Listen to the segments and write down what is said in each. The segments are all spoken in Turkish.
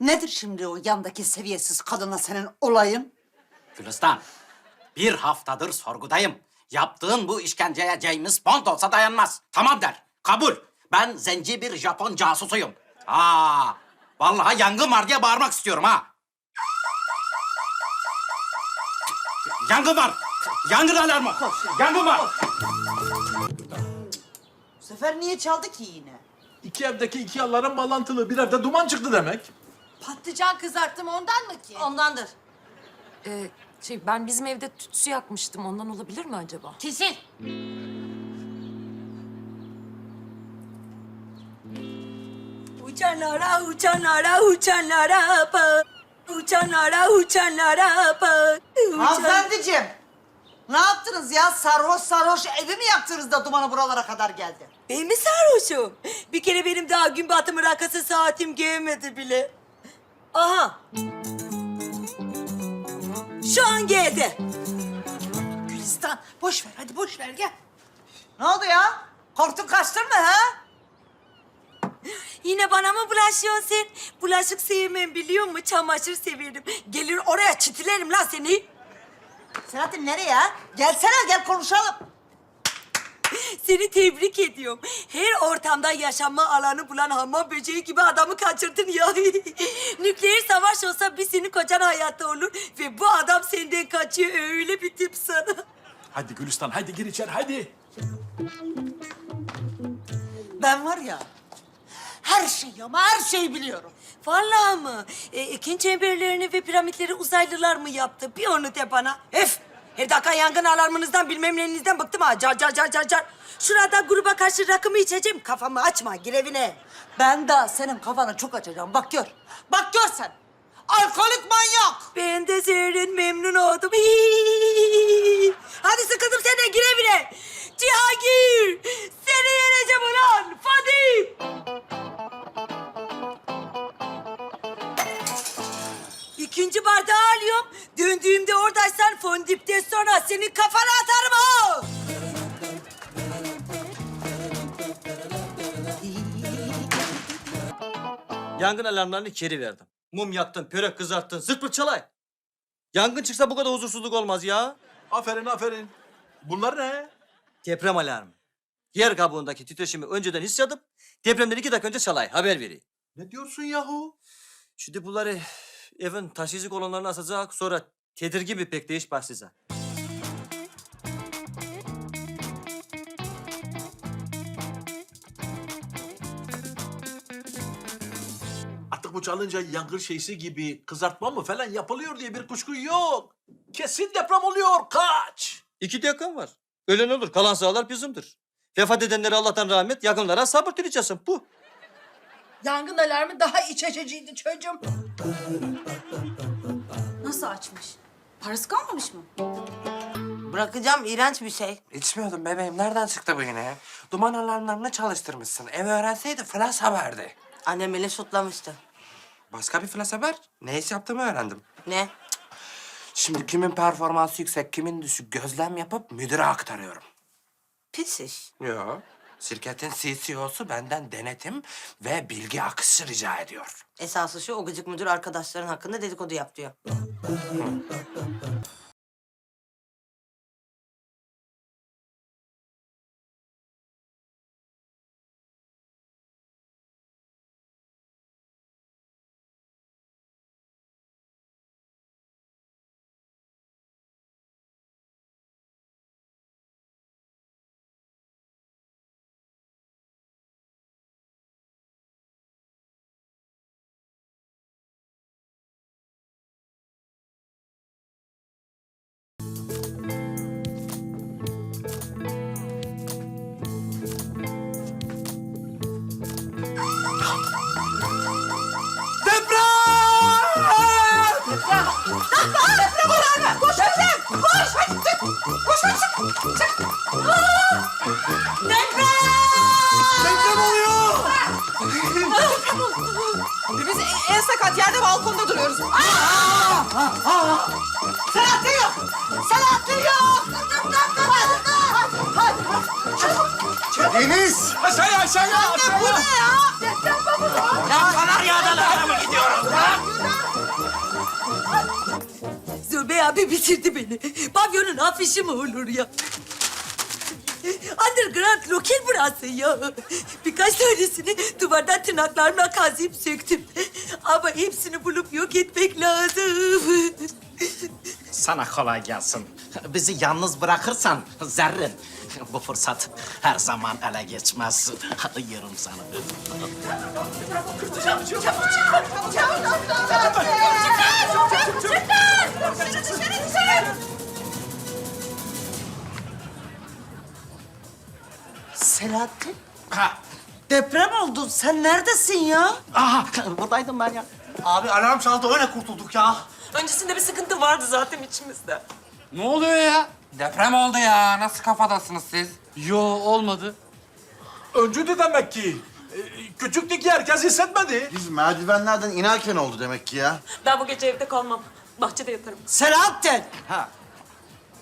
Nedir şimdi o yandaki seviyesiz kadına senin olayın? Gülistan, bir haftadır sorgudayım. Yaptığın bu işkenceye James Bond olsa dayanmaz. Tamam der, kabul. Ben zenci bir Japon casusuyum. Aa, vallahi yangın var diye bağırmak istiyorum ha. Yangın var. Yangın alarmı. Yangın var. Bu sefer niye çaldı ki yine? İki evdeki iki yaların bağlantılı. Bir evde duman çıktı demek. Patlıcan kızarttım ondan mı ki? Ondandır. Ee, şey ben bizim evde tütsü yakmıştım. Ondan olabilir mi acaba? Kesin. Uçanlara uçanlara uçanlara bak. Uçanlara uçanlara bak. Uçan- Hanımefendiciğim. Ne yaptınız ya? Sarhoş sarhoş evi mi yaktınız da dumanı buralara kadar geldi? Ben mi sarhoşum? Bir kere benim daha gün batımı rakası saatim gelmedi bile. Aha. Şu an geldi. Gülistan boş ver hadi boş ver gel. Ne oldu ya? Korktun kaçtın mı ha? Yine bana mı bulaşıyorsun sen? Bulaşık sevmem biliyor musun? Çamaşır severim. Gelir oraya çitilerim lan seni. Selahattin nereye? Gelsene gel konuşalım. Seni tebrik ediyorum. Her ortamda yaşanma alanı bulan hamam böceği gibi adamı kaçırdın ya. Nükleer savaş olsa bir senin kocan hayatta olur ve bu adam senden kaçıyor öyle bir tip sana. Hadi Gülistan, hadi gir içeri, hadi. Ben var ya her şeyi ama her şeyi biliyorum. Vallahi mı? E, ikinci çemberlerini ve piramitleri uzaylılar mı yaptı? Bir onu de bana. Öf! Her dakika yangın alarmınızdan bilmem neyinizden bıktım ha. Car car car car car. Şurada gruba karşı rakımı içeceğim. Kafamı açma gir evine. Ben daha senin kafanı çok açacağım. Bak gör. Bak gör sen. Alkolik manyak. Ben de senin memnun oldum. Hadi sıkıldım senden gir evine. Cihangir! Seni yeneceğim ulan Fadim! İkinci bardağı alıyorum. Döndüğümde oradaysan fondipten sonra senin kafana atarım ha! Yangın alarmlarını geri verdim. Mum yaktın, pörek kızarttın, zırt pırt çalay. Yangın çıksa bu kadar huzursuzluk olmaz ya. Aferin, aferin. Bunlar ne? Deprem alarmı. Yer kabuğundaki titreşimi önceden hissedip depremden iki dakika önce çalay, haber vereyim. Ne diyorsun yahu? Şimdi bunları evin taşıyıcı kolonlarına asacak, sonra tedirgin bir bekleyiş başlayacak. Artık bu çalınca yangın şeysi gibi kızartma mı falan yapılıyor diye bir kuşku yok. Kesin deprem oluyor, kaç! İki dakikan var. Ölen olur, kalan sağlar bizimdir. Vefat edenlere Allah'tan rahmet, yakınlara sabır dileyeceksin. Bu. Yangın alarmı daha iç açıcıydı çocuğum. Nasıl açmış? Parası kalmamış mı? Bırakacağım iğrenç bir şey. İçmiyordum bebeğim. Nereden çıktı bu yine ya? Duman alarmlarını çalıştırmışsın. Ev öğrenseydi flash haberdi. Annem beni şutlamıştı. Başka bir flash haber. Ne iş yaptığımı öğrendim. Ne? Şimdi kimin performansı yüksek, kimin düşük gözlem yapıp müdüre aktarıyorum. Pis iş. Yo. Şirketin CCO'su benden denetim ve bilgi akışı rica ediyor. Esası şu o gıcık müdür arkadaşların hakkında dedikodu yap diyor. Biz en sakat yerde balkonda duruyoruz. Selahattin yok. Selahattin yok. Deniz! Aşağıya, aşağıya, aşağıya! Ya Kanarya adalarına mı gidiyoruz? Abi bitirdi beni. Pavyonun afişi mi olur ya? Underground lokal burası ya. Birkaç tanesini duvardan tırnaklarımla kazıyıp söktüm. Ama hepsini bulup yok etmek lazım. Sana kolay gelsin. Bizi yalnız bırakırsan Zerrin, bu fırsat her zaman ele geçmez. Yerim sana. Selahattin Ha. deprem oldu. Sen neredesin ya? Aha, buradaydım ben ya. Abi alarm çaldı öyle kurtulduk ya. Öncesinde bir sıkıntı vardı zaten içimizde. Ne oluyor ya? Deprem oldu ya. Nasıl kafadasınız siz? Yo olmadı. Öncüydü demek ki. Ee, Küçüktük ki herkes hissetmedi. Biz merdivenlerden inerken oldu demek ki ya. Ben bu gece evde kalmam. Bahçede yatarım. Selahattin. Ha.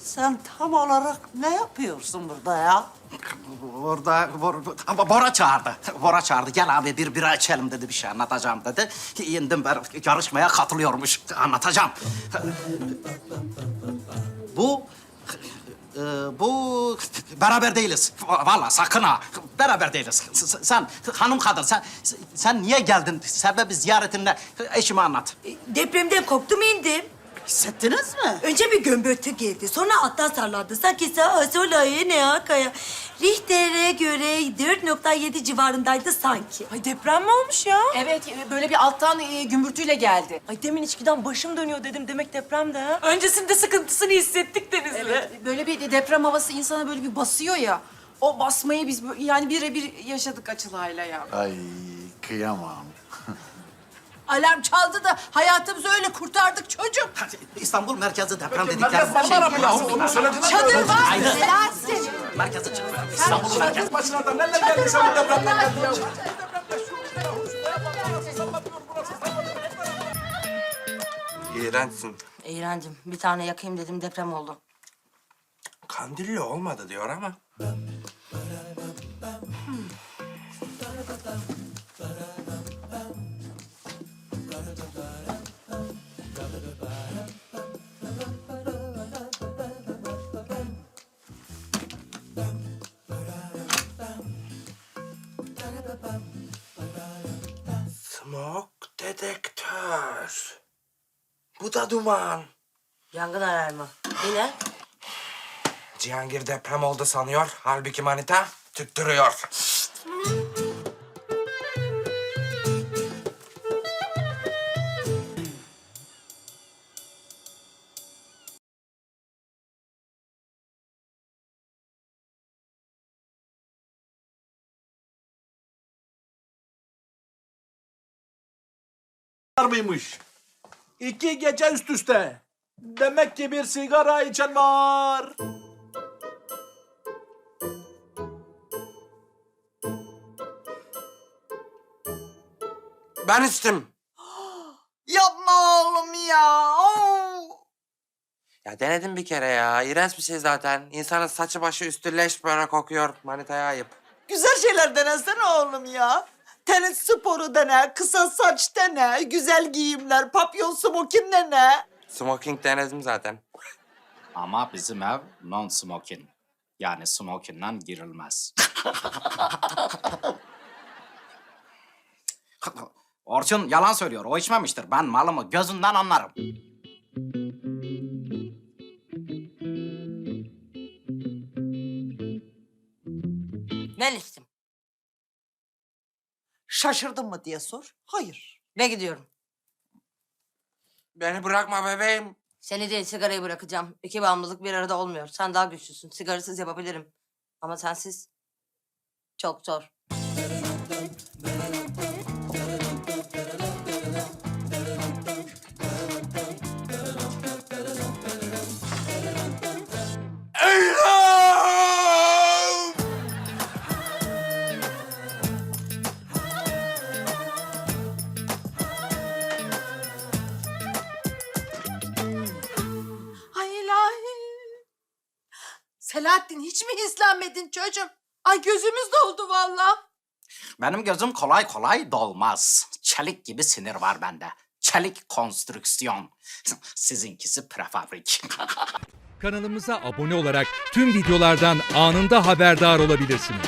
Sen tam olarak ne yapıyorsun burada ya? Orada Bor- ama Bora çağırdı. Bora çağırdı. Gel abi bir bira içelim dedi. Bir şey anlatacağım dedi. İndim ben yarışmaya katılıyormuş. Anlatacağım. Bu e, bu beraber değiliz. Vallahi sakın ha. Beraber değiliz. S- Sen hanım kadın sen sen niye geldin? Sebebi ziyaretinle eşime anlat. Depremden korktum indim. Hissettiniz mi? Önce bir gömbötü geldi. Sonra alttan sallandı. Sanki sağa sola ne hakaya. Richter'e göre 4.7 civarındaydı sanki. Ay deprem mi olmuş ya? Evet e, böyle bir alttan e, gümbürtüyle geldi. Ay demin içkiden başım dönüyor dedim. Demek depremde ha. Öncesinde sıkıntısını hissettik Deniz'le. Evet, böyle bir deprem havası insana böyle bir basıyor ya. O basmayı biz böyle- yani birebir yaşadık Açılay'la ya. Ay kıyamam. Alarm çaldı da hayatımızı öyle kurtardık çocuk. İstanbul merkezi deprem Merkez dedikleri Marmara ya. Onu söylediler. Çadır var. Selahattin. Merkezi İstanbul merkezi. Başına da neler geldi sen bu depremden geldi ya. İğrençsin. İğrencim bir tane yakayım dedim deprem oldu. Kandilli olmadı diyor ama. Smoke dedektör. Bu da duman. Yangın alarmı. Yine? Cihangir deprem oldu sanıyor. Halbuki manita tüttürüyor. Var mıymış? İki gece üst üste. Demek ki bir sigara içen var. Ben içtim. Yapma oğlum ya. Oo. Ya denedim bir kere ya. İğrenç bir şey zaten. İnsanın saçı başı üstü leş böyle kokuyor. Manitaya ayıp. Güzel şeyler denesene oğlum ya. Tenis sporu dene, kısa saç dene, güzel giyimler, papyon smokin dene. Smoking denedim zaten. Ama bizim ev non-smoking. Yani smoking'den girilmez. Orçun yalan söylüyor. O içmemiştir. Ben malımı gözünden anlarım. Ben içtim. Şaşırdın mı diye sor. Hayır. Ben gidiyorum. Beni bırakma bebeğim. Seni değil sigarayı bırakacağım. İki bağımlılık bir arada olmuyor. Sen daha güçlüsün. Sigarasız yapabilirim. Ama sensiz çok zor. Selahattin hiç mi hislenmedin çocuğum? Ay gözümüz doldu vallahi. Benim gözüm kolay kolay dolmaz. Çelik gibi sinir var bende. Çelik konstrüksiyon. Sizinkisi prefabrik. Kanalımıza abone olarak tüm videolardan anında haberdar olabilirsiniz.